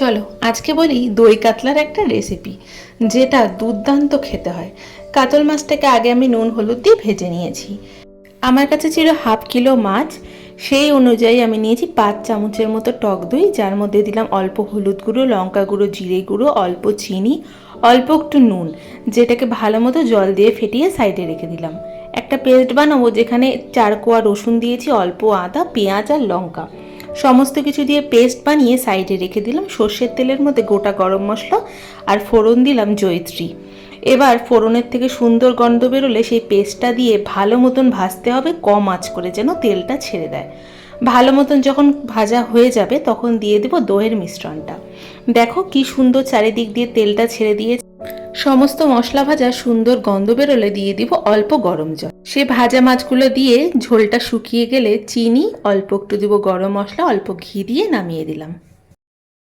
চলো, আজকে বলি দই কাতলার একটা রেসিপি যেটা দুর্দান্ত খেতে হয়। কাতল মাছটাকে আগে আমি নুন, হলুদ দিয়ে ভেজে নিয়েছি। আমার কাছে ছিল হাফ কিলো মাছ, সেই অনুযায়ী আমি নিয়েছি পাঁচ চামচের মতো টক দই, যার মধ্যে দিলাম অল্প হলুদ গুঁড়ো, লঙ্কা গুঁড়ো, জিরে গুঁড়ো, অল্প চিনি, অল্প একটু নুন, যেটাকে ভালো মতো জল দিয়ে ফেটিয়ে সাইডে রেখে দিলাম। একটা পেস্ট বানাবো যেখানে চার কোয়া রসুন দিয়েছি, অল্প আদা, পেঁয়াজ আর লঙ্কা। সমস্ত কিছু দিয়ে পেস্ট বানিয়ে সাইডে রেখে দিলাম। সর্ষের তেলের মধ্যে গোটা গরম মশলা আর ফোড়ন দিলাম জয়িত্রী। এবার ফোড়নের থেকে সুন্দর গন্ধ বেরোলে সেই পেস্টটা দিয়ে ভালো মতন ভাজতে হবে, কম আঁচ করে যেন তেলটা ছেড়ে দেয়। ভালো মতন যখন ভাজা হয়ে যাবে, তখন দিয়ে দেবো দইয়ের মিশ্রণটা। দেখো কি সুন্দর চারিদিক দিয়ে তেলটা ছেড়ে দিয়ে সমস্ত মশলা ভাজা সুন্দর গন্ধ বেরোলে দিয়ে দিব অল্প গরম জল। সে ভাজা মাছগুলো দিয়ে ঝোলটা শুকিয়ে গেলে চিনি, অল্প একটু দিব গরম মশলা, অল্প ঘি দিয়ে নামিয়ে দিলাম।